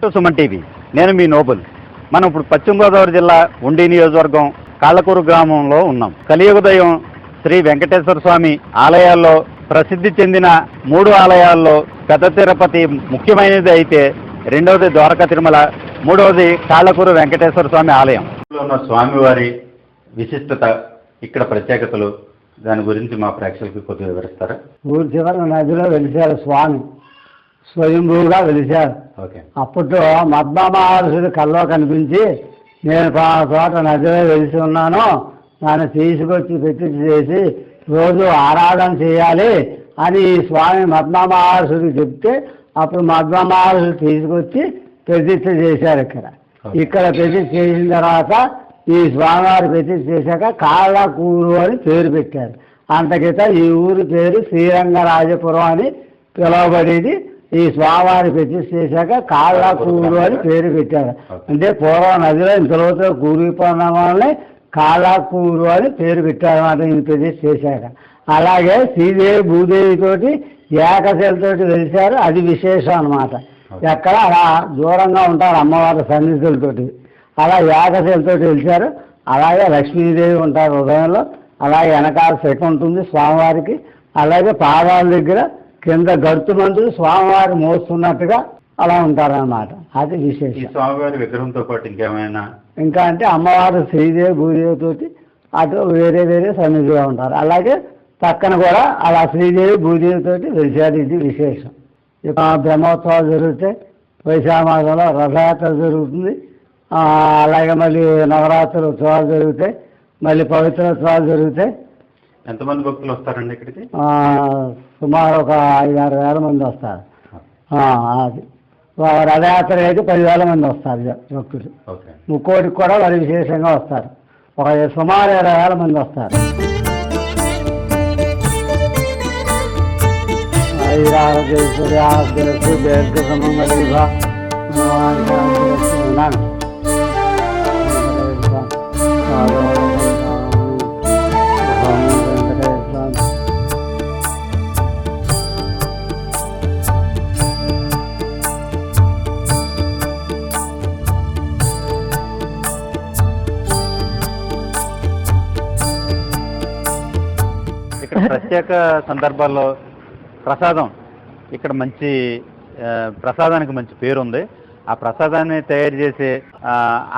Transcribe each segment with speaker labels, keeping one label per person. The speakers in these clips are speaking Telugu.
Speaker 1: సుమన్ టీవీ. నేను మీ నోబుల్. మనం ఇప్పుడు పశ్చిమ గోదావరి జిల్లా ఉండి నియోజకవర్గం కాళ్ళకూరు గ్రామంలో ఉన్నాం. కలియుగదయం శ్రీ వెంకటేశ్వర స్వామి ఆలయాల్లో ప్రసిద్ధి చెందిన మూడు ఆలయాల్లో పెద్ద తిరుపతి ముఖ్యమైనది అయితే రెండవది ద్వారకా తిరుమల మూడవది కాళ్ళకూరు వెంకటేశ్వర స్వామి ఆలయం. ఉన్న స్వామివారి విశిష్టత ఇక్కడ ప్రత్యేకతలు దాని గురించి మా ప్రేక్షకులకు కొద్దిగా వివరిస్తారా?
Speaker 2: ఊరి చివర నదిలో వెలిశారు స్వామి. స్వయంభూగా వెలిశారు. అప్పట్లో మద్మ మహర్షుడు కల్లో కనిపించి నేను చోట నదిలో వెలిసి ఉన్నాను నన్ను తీసుకొచ్చి ప్రతిష్ఠ చేసి రోజు ఆరాధన చేయాలి అని ఈ స్వామి మద్మ మహర్షుడికి చెప్తే అప్పుడు మద్మ మహర్షుడు తీసుకొచ్చి ప్రతిష్ఠ చేశారు ఇక్కడ. ఇక్కడ ప్రతిష్ఠ చేసిన తర్వాత ఈ స్వామివారి ప్రతిష్ఠ చేశాక కాళ్ళకూరు అని పేరు పెట్టారు. అంతకిత ఈ ఊరి పేరు శ్రీరంగరాజపురం అని పిలువబడేది. ఈ స్వామివారి ప్రతిష్ఠ చేశాక కాళ్ళకూరు అని పేరు పెట్టారు. అంటే పూర్వం నదిలో ఇంతలోతో కూరిపోయిన వాళ్ళని కాళ్ళకూరు అని పేరు పెట్టారు అన్నమాట ఈ ప్రతిష్ఠ చేశాక. అలాగే శ్రీదేవి భూదేవితోటి ఏకశిలతోటి వెలిశారు. అది విశేషం అన్నమాట. ఎక్కడ అలా దూరంగా ఉంటారు అమ్మవారి సన్నిధులతోటి అలా ఏకశిలతోటి వెలిశారు. అలాగే లక్ష్మీదేవి ఉంటారు హృదయంలో. అలాగే వెనకాల శిఖ ఉంటుంది స్వామివారికి. అలాగే పాదాల దగ్గర కింద గడుతు మందులు స్వామివారి మోస్తున్నట్టుగా అలా ఉంటారన్నమాట. అది విశేషం.
Speaker 1: స్వామివారి విగ్రహంతో పాటు ఇంకేమైనా?
Speaker 2: ఇంకా అంటే అమ్మవారు శ్రీదేవి భూదేవితోటి అటు వేరే వేరే సన్నిధిలో ఉంటారు. అలాగే పక్కన కూడా అలా శ్రీదేవి భూదేవితోటి వెలిసారు ఇది విశేషం. బ్రహ్మోత్సవాలు జరుగుతాయి వైశాఖ మాసంలో రథయాత్ర జరుగుతుంది. అలాగే మళ్ళీ నవరాత్రులు ఉత్సవాలు జరుగుతాయి. మళ్ళీ పవిత్రోత్సవాలు జరుగుతాయి.
Speaker 1: ఎంతమంది భక్తులు వస్తారండి ఇక్కడికి?
Speaker 2: సుమారు ఒక ఐదు ఆరు వేల మంది వస్తారు. అది. రథయాత్ర అయితే పదివేల మంది వస్తారు భక్తులు. ముక్కోటికి కూడా మరి విశేషంగా వస్తారు. ఒక సుమారు ఇరవై వేల మంది వస్తారు. ఐరారోగ్యేశ్వరి ఆరోగ్యరస్తు దీర్ఘ సుమంగళిభ
Speaker 1: ప్రత్యేక సందర్భాల్లో ప్రసాదం. ఇక్కడ మంచి ప్రసాదానికి మంచి పేరు ఉంది ఆ ప్రసాదాన్ని తయారు చేసి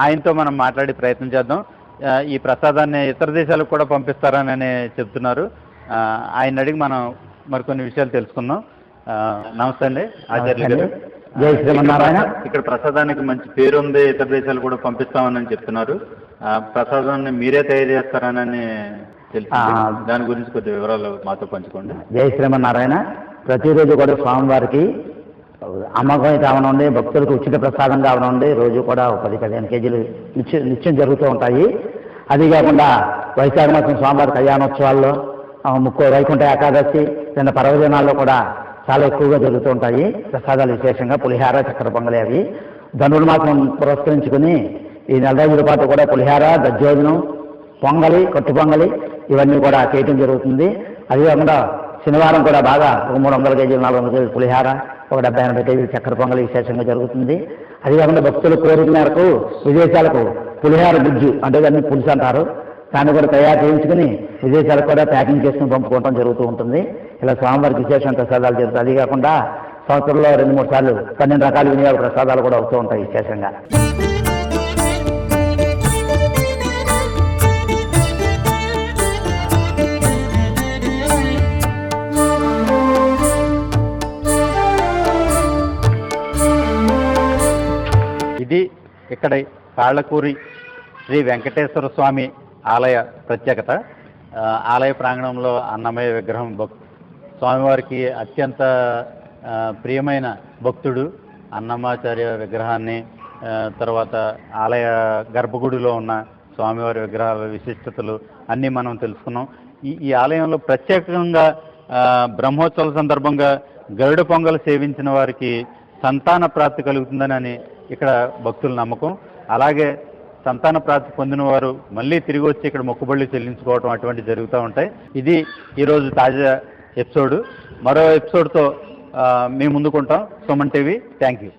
Speaker 1: ఆయనతో మనం మాట్లాడే ప్రయత్నం చేద్దాం. ఈ ప్రసాదాన్ని ఇతర దేశాలకు కూడా పంపిస్తారని చెప్తున్నారు. ఆయన అడిగి మనం మరికొన్ని విషయాలు తెలుసుకుందాం. నమస్తే అండి. ఆచార్య గారు.
Speaker 2: జై శ్రీమన్నారాయణ.
Speaker 1: ఇక్కడ ప్రసాదానికి మంచి పేరు ఉంది ఇతర దేశాలు కూడా పంపిస్తామని చెప్తున్నారు. ప్రసాదాన్ని మీరే తయారు చేస్తారని. దాని గురించి కొద్ది వివరాలు మాతో పంచుకోండి.
Speaker 2: జై శ్రీమన్నారాయణ. ప్రతిరోజు కూడా స్వామివారికి అమ్మకం కావనండి భక్తులకు ఉచిత ప్రసాదం కావనండి రోజు కూడా పది పదిహేను కేజీలు నిత్యం నిత్యం జరుగుతూ ఉంటాయి. అది కాకుండా వైశాఖ మాసం స్వామివారి కళ్యాణోత్సవాల్లో ముక్కో వైకుంఠ ఏకాదశి చిన్న పర్వదినాల్లో కూడా చాలా ఎక్కువగా జరుగుతూ ఉంటాయి. ప్రసాదాలు విశేషంగా పులిహార చక్కెర పొంగలి అవి. ధనుర్మాసం పురస్కరించుకుని ఈ నెల రోజుల పాటు కూడా పులిహార దజ్జోజనం పొంగలి కొట్టు పొంగలి ఇవన్నీ కూడా చేయటం జరుగుతుంది. అది కాకుండా శనివారం కూడా బాగా ఒక మూడు వందల కేజీలు నాలుగు వందల కేజీలు పులిహార ఒక డెబ్బై ఎనభై కేజీలు చక్కెర పొంగలి విశేషంగా జరుగుతుంది. అది కాకుండా భక్తుల కోరిక మేరకు విదేశాలకు పులిహార గుజ్జు అంటే దాన్ని పులుసు అంటారు. దాన్ని కూడా తయారు చేయించుకుని విదేశాలకు కూడా ప్యాకింగ్ చేసుకుని పంపుకోవడం జరుగుతూ ఉంటుంది. ఇలా స్వామివారికి విశేషం ప్రసాదాలు జరుగుతాయి. అది కాకుండా సంవత్సరంలో రెండు మూడు సార్లు పన్నెండు రకాల వినియోగ ప్రసాదాలు కూడా వస్తూ ఉంటాయి విశేషంగా.
Speaker 1: ఇది ఇక్కడ కాళ్ళకూరి శ్రీ వెంకటేశ్వర స్వామి ఆలయ ప్రత్యేకత. ఆలయ ప్రాంగణంలో అన్నమయ్య విగ్రహం భక్ స్వామివారికి అత్యంత ప్రియమైన భక్తుడు అన్నమాచార్య విగ్రహాన్ని తర్వాత ఆలయ గర్భగుడిలో ఉన్న స్వామివారి విగ్రహాల విశిష్టతలు అన్నీ మనం తెలుసుకున్నాం. ఈ ఈ ఆలయంలో ప్రత్యేకంగా బ్రహ్మోత్సవాల సందర్భంగా గరుడ పొంగలు సేవించిన వారికి సంతాన ప్రాప్తి కలుగుతుందని ఇక్కడ భక్తుల నమ్మకం. అలాగే సంతాన ప్రాప్తి పొందిన వారు మళ్ళీ తిరిగి వచ్చి ఇక్కడ మొక్కుబళ్ళు చెల్లించుకోవడం అటువంటి జరుగుతూ ఉంటాయి. ఇది ఈరోజు తాజా ఎపిసోడ్. మరో ఎపిసోడ్తో మేము ముందుకుంటాం. Suman TV thank you